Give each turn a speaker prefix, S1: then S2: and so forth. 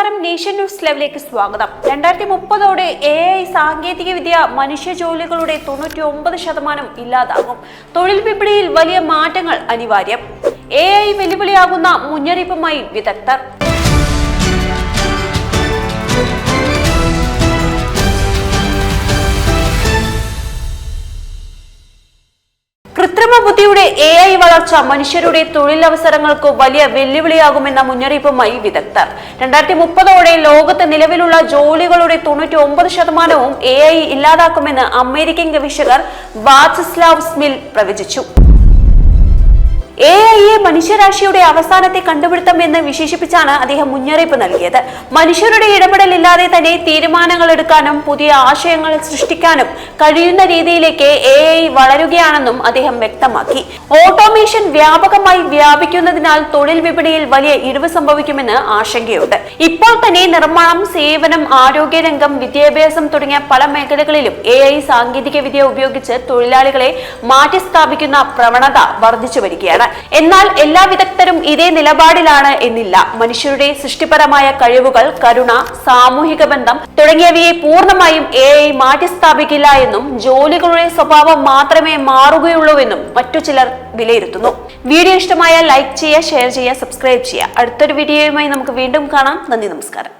S1: നമസ്കാരം. Nation news ലെവലിലേക്ക് സ്വാഗതം. രണ്ടായിരത്തി മുപ്പതോടെ എ ഐ സാങ്കേതിക വിദ്യ മനുഷ്യ ജോലികളുടെ തൊണ്ണൂറ്റി ഒമ്പത് ശതമാനം ഇല്ലാതാകും. തൊഴിൽ വിപണിയിൽ വലിയ മാറ്റങ്ങൾ അനിവാര്യം. എ ഐ വെല്ലുവിളിയാകുന്ന മുന്നറിയിപ്പുമായി വിദഗ്ധർ. കൃത്രിമ ബുദ്ധിയുടെ എ ഐ വളർച്ച മനുഷ്യരുടെ തൊഴിലവസരങ്ങൾക്ക് വലിയ വെല്ലുവിളിയാകുമെന്ന മുന്നറിയിപ്പുമായി വിദഗ്ധർ. രണ്ടായിരത്തി മുപ്പതോടെ ലോകത്ത് നിലവിലുള്ള ജോലികളുടെ തൊണ്ണൂറ്റി ഒമ്പത് ശതമാനവും എ ഐ ഇല്ലാതാക്കുമെന്ന് അമേരിക്കൻ ഗവേഷകർ വാച്സ്ലാവ് സ്മിൽ പ്രവചിച്ചു. എ മനുഷ്യരാശിയുടെ അവസാനത്തെ കണ്ടുപിടുത്തം എന്ന് വിശേഷിപ്പിച്ചാണ് അദ്ദേഹം മുന്നറിയിപ്പ് നൽകിയത്. മനുഷ്യരുടെ ഇടപെടലില്ലാതെ തന്നെ തീരുമാനങ്ങൾ എടുക്കാനും പുതിയ ആശയങ്ങൾ സൃഷ്ടിക്കാനും കഴിയുന്ന രീതിയിലേക്ക് എ ഐ വളരുകയാണെന്നും അദ്ദേഹം വ്യക്തമാക്കി. ഓട്ടോമേഷൻ വ്യാപകമായി വ്യാപിക്കുന്നതിനാൽ തൊഴിൽ വിപണിയിൽ വലിയ ഇടിവ് സംഭവിക്കുമെന്ന് ആശങ്കയുണ്ട്. ഇപ്പോൾ തന്നെ നിർമ്മാണം സേവനം ആരോഗ്യരംഗം വിദ്യാഭ്യാസം തുടങ്ങിയ പല മേഖലകളിലും എ ഐ സാങ്കേതിക വിദ്യ ഉപയോഗിച്ച് തൊഴിലാളികളെ മാറ്റിസ്ഥാപിക്കുന്ന പ്രവണത വർദ്ധിച്ചു വരികയാണ്. എന്നാൽ എല്ലാ വിദഗ്ധരും ഇതേ നിലപാടിലാണ് എന്നില്ല. മനുഷ്യരുടെ സൃഷ്ടിപരമായ കഴിവുകൾ കരുണ സാമൂഹിക ബന്ധം തുടങ്ങിയവയെ പൂർണമായും എ ഐ മാറ്റിസ്ഥാപിക്കില്ല എന്നും ജോലികളുടെ സ്വഭാവം മാത്രമേ മാറുകയുള്ളൂവെന്നും മറ്റു ചിലർ വിലയിരുത്തുന്നു. വീഡിയോ ഇഷ്ടമായ ലൈക്ക് ചെയ്യുക ഷെയർ ചെയ്യുക സബ്സ്ക്രൈബ് ചെയ്യുക. അടുത്തൊരു വീഡിയോയുമായി നമുക്ക് വീണ്ടും കാണാം. നന്ദി നമസ്കാരം.